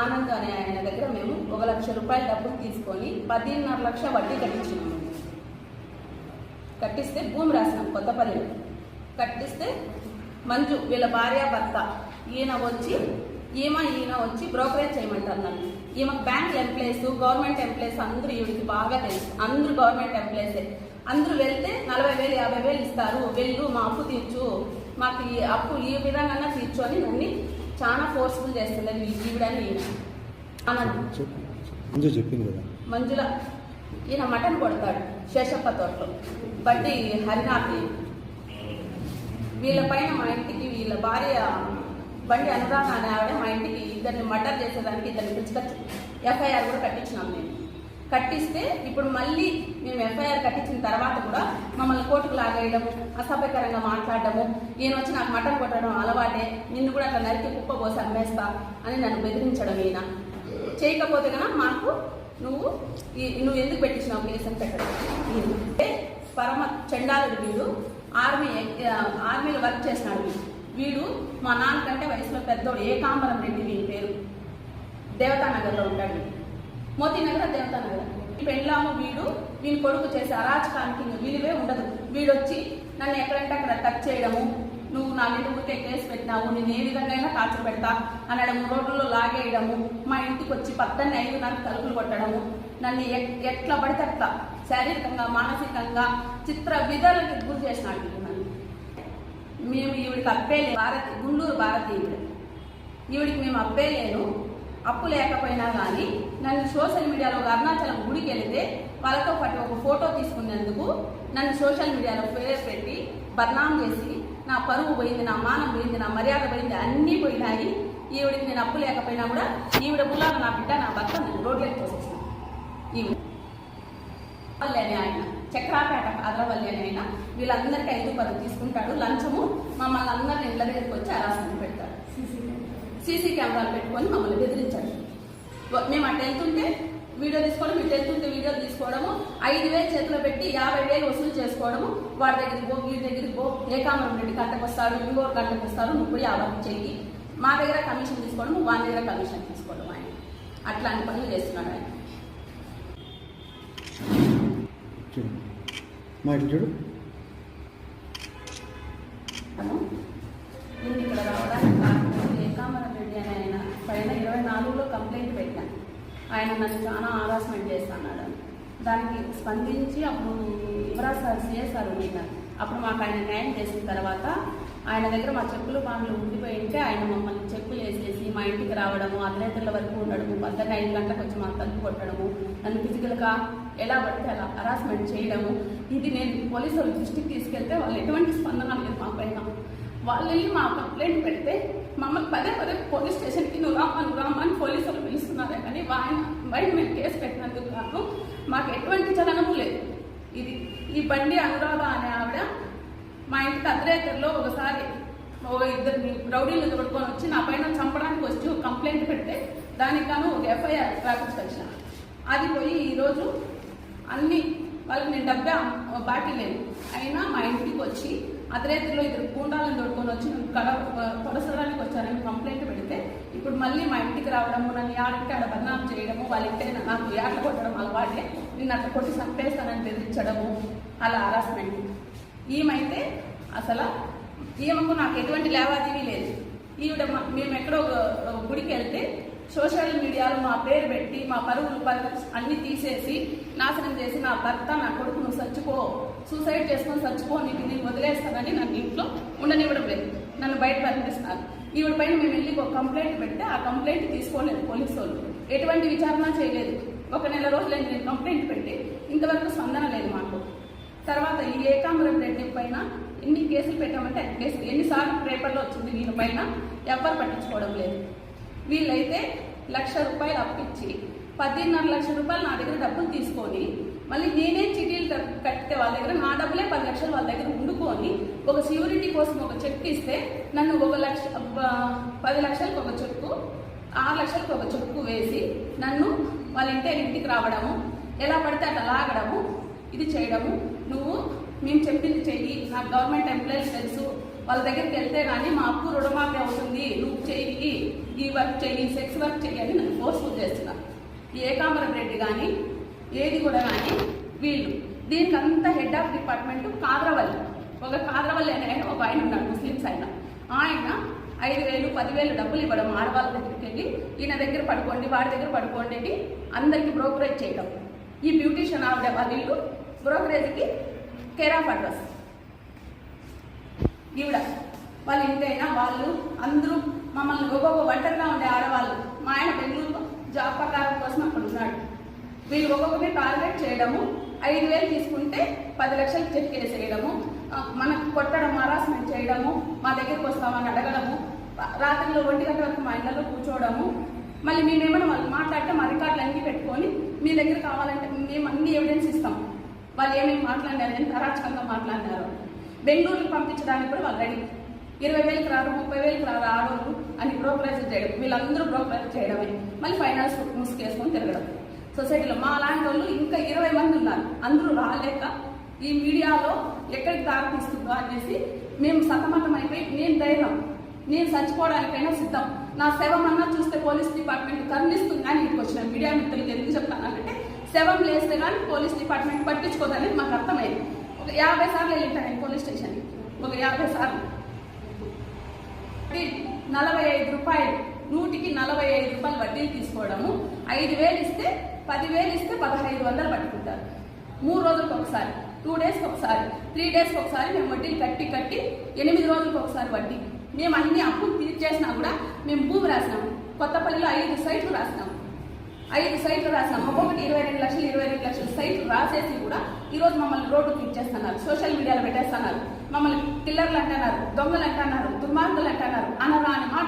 ఆనంద్ అనే ఆయన దగ్గర మేము ఒక లక్ష రూపాయలు డబ్బులు తీసుకొని పదిన్నర లక్ష వడ్డీ కట్టించినాము. కట్టిస్తే భూమి రాసినాం కొత్తపల్లిలో కట్టిస్తే మంజు వీళ్ళ భార్య భర్త ఈయన వచ్చి ఈమె ఈయన వచ్చి బ్రోకరేజ్ చేయమంటారు నన్ను. ఈమె బ్యాంక్ ఎంప్లాయీస్ గవర్నమెంట్ ఎంప్లాయీస్ అందరూ ఈవిడికి బాగా తెలుసు. అందరూ గవర్నమెంట్ ఎంప్లాయీసే అందరూ వెళ్తే నలభై వేలు యాభై వేలు ఇస్తారు. వెళ్ళు మా అప్పు తీర్చు. మాకు ఈ అప్పు ఈ విధంగా తీర్చు అని నన్ను చాలా ఫోర్స్ఫుల్ చేస్తున్నది ఈవిడని ఆనంద్ ముందే చెప్పింది కదా. మంజుల ఈయన మటన్ కొడతాడు శేషప్ప తోటలో. బట్టి హరినాథి. వీళ్ళ పైన మా ఇంటికి వీళ్ళ భార్య బండి అనురాధ అనే ఆవిడ మా ఇంటికి ఇద్దరిని మర్డర్ చేసేదానికి ఇద్దరిని పిలుచుకొచ్చి ఎఫ్ఐఆర్ కూడా కట్టించినాం మేము. కట్టిస్తే ఇప్పుడు మళ్ళీ మేము ఎఫ్ఐఆర్ కట్టించిన తర్వాత కూడా కోర్టుకు లాగేయడము అసభ్యకరంగా మాట్లాడడము ఈయన వచ్చి నాకు మటన్ కొట్టడం అలవాటే నిన్ను కూడా అట్లా నరికి కుప్ప పోసి అమ్మేస్తా అని నన్ను బెదిరించడం ఈయన. చేయకపోతే కనుక మాకు నువ్వు ఈ- నువ్వు ఎందుకు పెట్టించినావు కేసు అని పెట్టడం. పరమ చండాలుడు వీడు ఆర్మీ ఆర్మీలో వర్క్ చేసినాడు వీడు. వీడు మా నాన్న కంటే వయసులో పెద్దోడు ఏకాంబరం రెడ్డి వీని పేరు. దేవతానగర్లో ఉంటాడు మోతీనగర్ దేవతానగర్. ఈ పెళ్ళాము వీడు వీని కొడుకు చేసే అరాచకానికి వీలువే విలువే ఉండదు. వీడొచ్చి నన్ను ఎక్కడంటే అక్కడ టచ్ చేయడము. నువ్వు నా మీద ఊరికే కేసు పెట్టినావు. నేను ఏ విధంగా అయినా టార్చర్ పెడతా అనడము రోడ్లలో లాగేయడము. మా ఇంటికి వచ్చి పద్దెనిమిది నాకు తలుపులు కొట్టడము. నన్ను ఎట్- ఎట్లా పడితే అట్లా శారీరకంగా మానసికంగా చిత్ర విధాలకు గురి చేసినాడు నన్ను. మేము ఈవిడికి అప్పేలే భారతి గుండూరు భారతి ఈవిడ. ఈవిడికి మేము అప్పేలేను అప్పు లేకపోయినా కానీ నన్ను సోషల్ మీడియాలో ఒక అరుణాచలం గుడికి వెళితే వాళ్ళతో పాటు ఒక ఫోటో తీసుకునేందుకు నన్ను సోషల్ మీడియాలో పేరు పెట్టి బద్నాం చేసి నా పరువు పోయింది నా మానం పోయింది నా మర్యాద పోయింది అన్నీ పోయినాయి. ఈవిడికి నేను అప్పు లేకపోయినా కూడా ఈవిడ బుల్లాలు నా బిడ్డ నా భర్త నన్ను రోడ్లకి తోసేసిన ఈవిడ వల్లి అనే ఆయన చక్రాపేట అదరవల్లి అని ఆయన వీళ్ళందరికీ ఐదు పది తీసుకుంటాడు. లంచము మమ్మల్ని అందరిని ఇళ్ళ దగ్గరికి వచ్చి అరాసన పెడతాడు. సీసీ కెమెరాలు. పెట్టుకొని మమ్మల్ని బెదిరించాడు. మేము అటు వెళ్తుంటే వీడియో తీసుకోవడం ఇటు వెళ్తుంటే వీడియో తీసుకోవడము. ఐదు వేలు చేతిలో పెట్టి యాభై వేలు వసూలు చేసుకోవడము. వాడి దగ్గరికి పో వీడి దగ్గరికి పో. ఏకామరం రెడ్డి గంటకు వస్తాడు ఇంకోరు గంటకు వస్తాడు నువ్వు వర్క్ చెయ్యి. మా దగ్గర కమిషన్ తీసుకోవడం వాళ్ళ దగ్గర కమిషన్ తీసుకోవడం ఆయన. అట్లాంటి పనులు చేస్తున్నాడు ఆయన. చూడు. మా ఇటు చూడు. అను. నేను ఇక్కడ రావడానికి కారణం ఏకామరం రెడ్డి అనే ఆయన పైన ఇరవై నాలుగులో కంప్లైంట్ పెట్టాను ఆయన నన్ను చాలా హారాస్మెంట్ చేస్తున్నాడు దానికి స్పందించి అప్పుడు యువరాజ్ సార్ సిఎస్ సార్ ఉన్నారు. అప్పుడు మాకు ఆయన న్యాయం చేసిన తర్వాత ఆయన దగ్గర మా చెప్పులు బాండ్లు ఉండిపోయి ఉంటే ఆయన మమ్మల్ని చెప్పులు వేసేసి మా ఇంటికి రావడము అర్ధరాత్రుల వరకు ఉండడము పద్దెనిమిది ఐదు గంటలకు వచ్చి మాకు తలుపు కొట్టడము నన్ను ఫిజికల్గా ఎలా పడితే అలా హరాస్మెంట్ చేయడము. ఇది నేను పోలీసు వాళ్ళ దృష్టికి తీసుకెళ్తే వాళ్ళు ఎటువంటి స్పందన లేదు మా పైన. వాళ్ళు వెళ్ళి మా కంప్లైంట్ పెడితే మమ్మల్ని పదే పదే పోలీస్ స్టేషన్కి నువ్వు రామ్మా నువ్వు రామ్మా అని పోలీసు వాళ్ళు పిలుస్తున్నారే కానీ ఆయన బయట మీరు కేసు పెట్టినందుకు నాకు మాకు ఎటువంటి చలనము లేదు. ఇది ఈ బండి అనురాధ అనే ఆవిడ మా ఇంటికి అర్ధరేతర్లో ఒకసారి ఒక ఇద్దరిని రౌడీలు తోడుకొని వచ్చి నా పైన చంపడానికి వచ్చి ఒక కంప్లైంట్ పెడితే దానికి గాను ఒక ఎఫ్ఐఆర్ రాపించుకొచ్చిన అది పోయి ఈరోజు అన్ని వాళ్ళకి నేను డబ్బా అమ్- బాకీ లేదు. అయినా మా ఇంటికి వచ్చి అర్ధరేత్రిలో ఇద్దరు కూండాలను తోడుకొని వచ్చి కడ పొలసడానికి వచ్చారని కంప్లైంట్ పెడితే ఇప్పుడు మళ్ళీ మా ఇంటికి రావడము నన్ను యాడికి ఆడ బదనాం చేయడము వాళ్ళ ఇంటి నాకు యాట కొట్టడం అలవాటే. నేను అట్లా కొట్టి చంపేస్తానని బెదిరించడము. అలా హరాస్మెంట్ ఈమైతే అసలు ఈమెకు నాకు ఎటువంటి లావాదేవీ లేదు. ఈవిడ మేము ఎక్కడో గుడికి వెళ్తే సోషల్ మీడియాలో మా పేరు పెట్టి మా పరుగులు పరుగు అన్ని తీసేసి నాశనం చేసి నా భర్త నా కొడుకు నువ్వు చచ్చిపో సూసైడ్ చేసుకొని చచ్చిపో నీకు నేను వదిలేస్తానని నన్ను ఇంట్లో ఉండనివ్వడం లేదు. నన్ను బయట పంపిస్తున్నారు ఈవిడ పైన మేము వెళ్ళి ఒక కంప్లైంట్ పెడితే ఆ కంప్లైంట్ తీసుకోలేదు పోలీసు వాళ్ళు. ఎటువంటి విచారణ చేయలేదు. ఒక నెల రోజులు నేను కంప్లైంట్ పెట్టి. ఇంతవరకు స్పందన లేదు మాకు. తర్వాత ఈ ఏకాంబరం రెడ్డి పైన ఎన్ని కేసులు పెట్టామంటే కేసులు. ఎన్నిసార్లు పేపర్లో వచ్చింది వీళ్ళ పైన. పట్టించుకోవడం లేదు. వీళ్ళైతే లక్ష రూపాయలు అప్పిచ్చి పదిన్నర లక్ష రూపాయలు నా దగ్గర డబ్బులు తీసుకొని మళ్ళీ నేనే చిటీలు కట్టితే వాళ్ళ దగ్గర నా డబ్బులే పది లక్షలు వాళ్ళ దగ్గర ఉండుకొని ఒక సెక్యూరిటీ కోసం ఒక చెక్ ఇస్తే నన్ను ఒక లక్ష పది లక్షలకు ఒక చెక్కు ఆరు లక్షలకు ఒక చెక్కు వేసి నన్ను వాళ్ళ ఇంటి ఇంటికి రావడము ఎలా పడితే అట్లా లాగడము ఇది చేయడము. నువ్వు మేము చెప్పింది చెయ్యి నాకు గవర్నమెంట్ ఎంప్లాయీస్ తెలుసు వాళ్ళ దగ్గరికి వెళ్తే కానీ మా అప్పు రుణమాఫీ అవుతుంది నువ్వు చెయ్యి ఈ వర్క్ చెయ్యి సెక్స్ వర్క్ చెయ్యి అని నన్ను ఫోర్స్ఫుల్ చేస్తున్నాను ఏకాంబరం రెడ్డి కానీ ఏది కూడా కానీ వీళ్ళు. దీనికి అంత హెడ్ ఆఫ్ డిపార్ట్మెంట్ కాద్రవల్లి. ఒక కాద్రవల్లి అనే ఆయన ఒక ఆయన ఉన్నాడు ముస్లిమ్స్ ఆయన. ఆయన ఐదు వేలు పదివేలు డబ్బులు ఇవ్వడం ఆడవాళ్ళ దగ్గరికి వెళ్ళి ఈయన దగ్గర పడుకోండి వాడి దగ్గర పడుకోండి అని అందరికి బ్రోకరేజ్ చేయడం ఈ బ్యూటీషియన్ ఆవిడ వాళ్ళ బ్రోకరేజ్కి కేర్ ఆఫ్ అడ్రస్ ఈవిడ వాళ్ళు ఇంతైనా వాళ్ళు అందరూ మమ్మల్ని ఒక్కొక్క ఒంటరిగా ఉండే ఆడవాళ్ళు. మా ఆయన బెంగళూరులో జాబ్ ప్రకారం కోసం అక్కడ ఉన్నాడు. వీళ్ళు ఒక్కొక్కరిని టార్గెట్ చేయడము ఐదు వేలు తీసుకుంటే పది లక్షలు చెక్ చేసేయడము మనకు కొట్టడం హరాస్మెంట్ చేయడము మా దగ్గరికి వస్తామని అడగడము రాత్రిలో ఒంటి గంట వరకు మా ఇళ్ళలో కూర్చోవడము మళ్ళీ మేమేమైనా వాళ్ళు మాట్లాడితే మా రికార్డులు అన్నీ పెట్టుకొని మీ దగ్గర కావాలంటే మేము అన్ని ఎవిడెన్స్ ఇస్తాం. వాళ్ళు ఏమేమి మాట్లాడారు అని తరాచకంగా మాట్లాడినారు బెంగళూరుకి పంపించడానికి కూడా వాళ్ళు రెడీ ఇరవై వేలకు రారు ముప్పై వేలకు రారు ఆడోళ్ళు అని బ్రోకరేజ్ చేయడం. వీళ్ళందరూ బ్రోకరేజ్ చేయడమే. మళ్ళీ ఫైనాన్స్ ముసుకేసుకొని తిరగడం. సొసైటీలో మా లాంటి వాళ్ళు ఇంకా ఇరవై మంది ఉన్నారు. అందరూ రాలేక ఈ మీడియాలో ఎక్కడికి దారి తీస్తుందో అనేసి మేము సతమతం అయిపోయి నేను ధైర్యం. నేను చచ్చిపోవడానికైనా సిద్ధం. నా శవం అన్నా చూస్తే పోలీస్ డిపార్ట్మెంట్ కరుణిస్తుంది కానీ ఇంటికి వచ్చిన మీడియా మిత్రులకు ఎందుకు చెప్తానంటే శవం లేస్తే కానీ పోలీస్ డిపార్ట్మెంట్ పట్టించుకోదనేది మాకు అర్థమైంది. ఒక యాభై సార్లు వెళ్ళింటాను నేను పోలీస్ స్టేషన్కి. ఒక యాభై సార్లు. వడ్డీ నలభై ఐదు రూపాయలు నూటికి నలభై ఐదు రూపాయలు వడ్డీలు తీసుకోవడము. ఐదు వేలు ఇస్తే పదివేలు ఇస్తే పదహైదు వందలు పట్టుకుంటారు. మూడు రోజులకు ఒకసారి టూ డేస్కి ఒకసారి త్రీ డేస్కి ఒకసారి మేము వడ్డీలు కట్టి కట్టి ఎనిమిది రోజులకు ఒకసారి వడ్డీ. మేము అన్ని అప్పులు తీర్చేసినా కూడా మేము భూమి రాసినాము కొత్తపల్లిలో ఐదు సైట్లు రాసినాము ఐదు సైట్లు రాసినాము ఒక్కొక్కటి ఇరవై రెండు లక్షలు ఇరవై రెండు లక్షల సైట్లు రాసేసి కూడా ఈరోజు మమ్మల్ని రోడ్డు తీర్చేస్తున్నారు సోషల్ మీడియాలో పెట్టేస్తున్నారు. మమ్మల్ని కిల్లర్లు అంటున్నారు దొంగలు అంటున్నారు దుర్మార్గులు అంటున్నారు అనరాని మాట